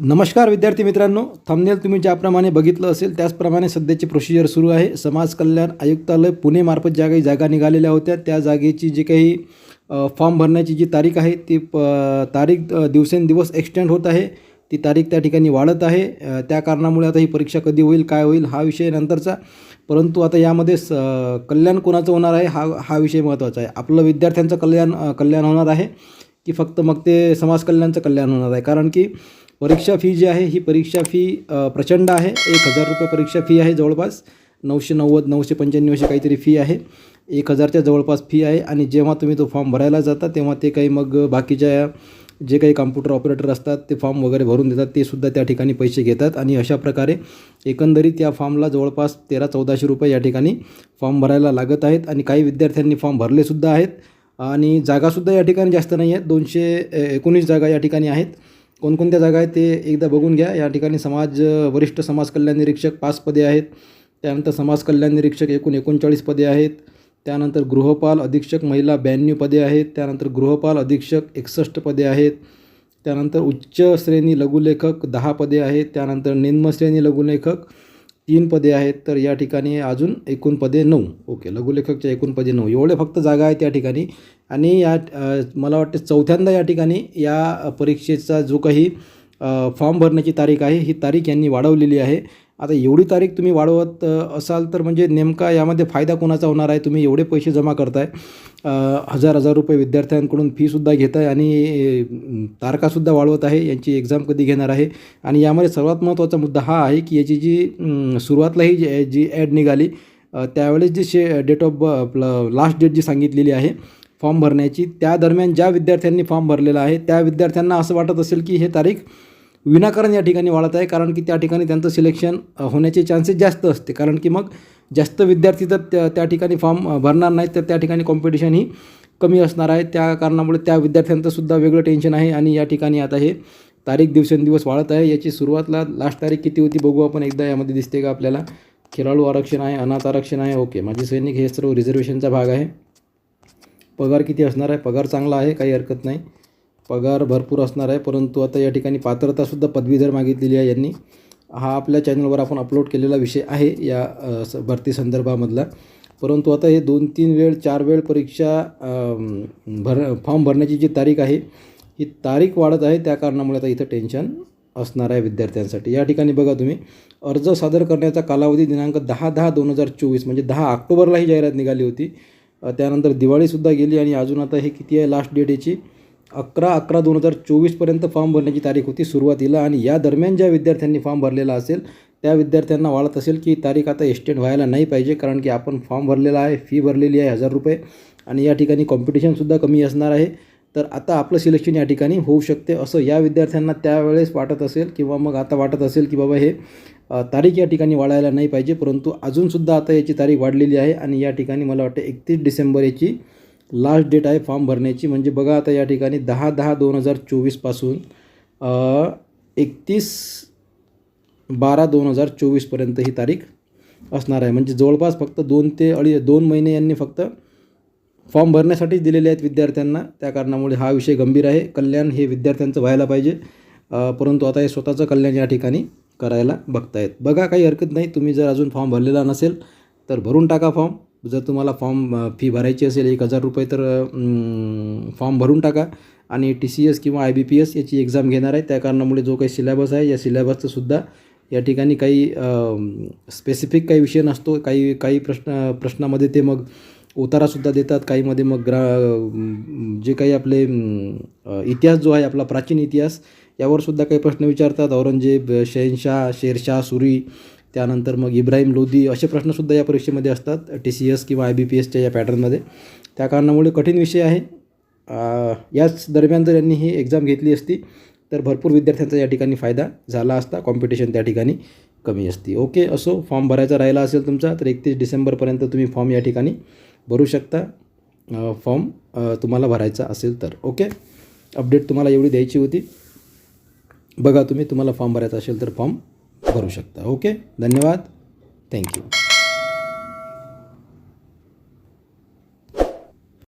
नमस्कार विद्यार्थी मित्रांनो थंबनेल तुम्ही ज्याप्रमाणे बघितलं असेल त्याचप्रमाणे सध्याची प्रोसिजर सुरू आहे. समाज कल्याण आयुक्तालय पुणेमार्फत ज्या काही जागा निघालेल्या होत्या त्या जागेची जी काही फॉर्म भरण्याची जी तारीख आहे ती प तारीख दिवसेंदिवस एक्सटेंड होत आहे. ती तारीख त्या ठिकाणी वाढत आहे. त्या कारणामुळे आता ही परीक्षा कधी होईल काय होईल हा विषय नंतरचा. परंतु आता यामध्ये स कल्याण कोणाचं होणार आहे हा हा विषय महत्त्वाचा आहे. आपलं विद्यार्थ्यांचं कल्याण कल्याण होणार आहे की फक्त मग ते समाज कल्याणचं कल्याण होणार आहे. कारण की परीक्षा फी जी आहे ही परीक्षा फी प्रचंड आहे. एक हजार रुपये परीक्षा फी आहे जवळपास. नऊशे नव्वद नऊशे पंच्याण्णव अशी काहीतरी फी आहे. एक हजारच्या जवळपास फी आहे आणि जेव्हा तुम्ही तो फॉर्म भरायला जाता तेव्हा ते काही मग बाकीच्या जे काही कॉम्प्युटर ऑपरेटर असतात ते फॉर्म वगैरे भरून देतात. ते सुद्धा त्या ठिकाणी पैसे घेतात आणि अशा प्रकारे एकंदरीत या फॉर्मला जवळपास तेरा चौदाशे रुपये या ठिकाणी फॉर्म भरायला लागत आहेत आणि काही विद्यार्थ्यांनी फॉर्म भरलेसुद्धा आहेत. आणि जागासुद्धा या ठिकाणी जास्त नाही आहेत. दोनशे एकोणीस जागा या ठिकाणी आहेत. कोणकोणत्या जागा आहेत ते एकदा बघून घ्या. या ठिकाणी समाज वरिष्ठ समाज कल्याण निरीक्षक पाच पदे आहेत. त्यानंतर समाज कल्याण निरीक्षक एकूण एकोणचाळीस पदे आहेत. त्यानंतर गृहपाल अधीक्षक महिला ब्याण्णव पदे आहेत. त्यानंतर गृहपाल अधीक्षक एकसष्ट पदे आहेत. त्यानंतर उच्च श्रेणी लघुलेखक दहा पदे आहेत. त्यानंतर निम्न श्रेणी लघुलेखक तीन पदे आहेत तर या ठिकाणी अजून एकूण पदे नऊ. ओके लघुलेखकच्या एकूण पदे नऊ. एवढे फक्त जागा आहेत या ठिकाणी. आणि या मला वाटते चौथ्यांदा या ठिकाणी या परीक्षेचा जो काही फॉर्म भरण्याची तारीख आहे. ही तारीख यांनी वाढवलेली आहे. आता एवढी तारीख तुम्ही वाढवत असाल तर म्हणजे नेमका यामध्ये फायदा कोणाचा होणार आहे? तुम्ही एवढे पैसे जमा करताय. हजार हजार रुपये विद्यार्थ्यांकडून फीसुद्धा घेत आहे आणि तारखासुद्धा वाढवत आहे. यांची एक्झाम कधी घेणार आहे? आणि यामध्ये सर्वात महत्त्वाचा मुद्दा हा आहे की याची जी सुरुवातलाही सुरुवातला ही जी जी ॲड निघाली त्यावेळेस जी शे डेट ऑफ ब आपलं लास्ट डेट जी सांगितलेली आहे फॉर्म भरण्याची. त्या दरम्यान ज्या विद्यार्थ्यांनी फॉर्म भरलेला आहे त्या विद्यार्थ्यांना असं वाटत असेल की हे तारीख विनाकारण या ठिकाणी वाढत आहे कारण की त्या ठिकाणी त्यांचं सिलेक्शन होण्याचे चान्सेस जास्त असते. कारण की मग जास्त विद्यार्थी तर त्या त्या ठिकाणी फॉर्म भरणार नाहीत तर त्या ठिकाणी कॉम्पिटिशन ही कमी असणार आहे. त्या कारणामुळे त्या विद्यार्थ्यांचंसुद्धा वेगळं टेन्शन आहे आणि या ठिकाणी आता हे तारीख दिवसेंदिवस वाढत आहे. याची सुरुवातला लास्ट तारीख किती होती बघू आपण. एकदा यामध्ये दिसते का आपल्याला? खेळाडू आरक्षण आहे अनाथ आरक्षण आहे. ओके माझी सैनिक हे सर्व रिझर्वेशनचा भाग आहे. पगार किती असणार आहे? पगार चांगला आहे काही हरकत नाही. पगार भरपूर असणार आहे परंतु आता या ठिकाणी पात्रतासुद्धा पदवीधर मागितलेली आहे यांनी. हा आपल्या चॅनलवर आपण अपलोड केलेला विषय आहे या स- भरती संदर्भामधला. परंतु आता हे दोन तीन वेळ चार वेळ परीक्षा भर फॉर्म भरण्याची जी तारीख आहे ही तारीख वाढत आहे. त्या कारणामुळे आता इथं टेन्शन असणार आहे विद्यार्थ्यांसाठी. या ठिकाणी बघा तुम्ही अर्ज सादर करण्याचा कालावधी दिनांक दहा दहा दोन हजार चोवीस म्हणजे दहा ऑक्टोबरला ही जाहिरात निघाली होती. त्यानंतर दिवाळीसुद्धा गेली आणि अजून आता हे किती आहे लास्ट डेट याची? अकरा अकरा दोन हजार चोवीसपर्यंत फॉर्म भरण्याची तारीख होती सुरुवातीला आणि या दरम्यान ज्या विद्यार्थ्यांनी फॉर्म भरलेला असेल त्या विद्यार्थ्यांना वाढत असेल की तारीख आता एक्सटेंड व्हायला नाही पाहिजे कारण की आपण फॉर्म भरलेला आहे फी भरलेली आहे हजार रुपये आणि या ठिकाणी कॉम्पिटिशनसुद्धा कमी असणार आहे. तर आता आपलं सिलेक्शन या ठिकाणी होऊ शकते असं या विद्यार्थ्यांना त्यावेळेस वाटत असेल किंवा मग आता वाटत असेल की बाबा हे तारीख या ठिकाणी वाढायला नाही पाहिजे परंतु अजूनसुद्धा आता याची तारीख वाढलेली आहे आणि या ठिकाणी मला वाटतं एकतीस डिसेंबर याची लास्ट डेट आहे फॉर्म भरण्याची. म्हणजे बघा आता या ठिकाणी दहा दहा दोन हजार चोवीसपासून एकतीस बारा दोन हजार चोवीसपर्यंत ही तारीख असणार आहे. म्हणजे जवळपास फक्त दोन ते अडी दोन महिने यांनी फक्त फॉर्म भरण्यासाठीच दिलेले आहेत विद्यार्थ्यांना. त्या कारणामुळे हा विषय गंभीर आहे. कल्याण हे विद्यार्थ्यांचं व्हायला पाहिजे. परंतु आता हे स्वतःचं कल्याण या ठिकाणी करायला बघतायत. बघा काही हरकत नाही. तुम्ही जर अजून फॉर्म भरलेला नसेल तर भरून टाका फॉर्म. जर तुम्हाला फॉर्म फी भरायची असेल एक हजार रुपये तर फॉर्म भरून टाका. आणि टी सी एस किंवा आय बी पी एस याची एक्झाम घेणार आहे. त्या कारणामुळे जो काही सिलेबस आहे या सिलेबसचंसुद्धा या ठिकाणी काही स्पेसिफिक काही विषय नसतो. काही काही प्रश्न प्रश्नामध्ये ते मग उतारासुद्धा देतात. काहीमध्ये मग ग्रा जे काही आपले इतिहास जो आहे आपला प्राचीन इतिहास यावरसुद्धा काही प्रश्न विचारतात. औरंगजेब शहनशाह शेरशाह सुरी त्यानंतर मग इब्राहिम लोधी असे प्रश्नसुद्धा या परीक्षेमध्ये असतात. टी सी एस किंवा आय बी पी एसच्या या पॅटर्नमध्ये त्या कारणामुळे कठीण विषय आहे. याच दरम्यान जर यांनी ही एक्झाम घेतली असती तर भरपूर विद्यार्थ्यांचा या ठिकाणी फायदा झाला असता. कॉम्पिटिशन त्या ठिकाणी कमी असती. ओके असो फॉर्म भरायचा राहिला असेल तुमचा तर एकतीस डिसेंबरपर्यंत तुम्ही फॉर्म या ठिकाणी भरू शकता. फॉर्म तुम्हाला भरायचा असेल तर. ओके अपडेट तुम्हाला एवढी द्यायची होती. बघा तुम्ही तुम्हाला फॉर्म भरायचा असेल तर फॉर्म भरू शकता. ओके धन्यवाद. थँक्यू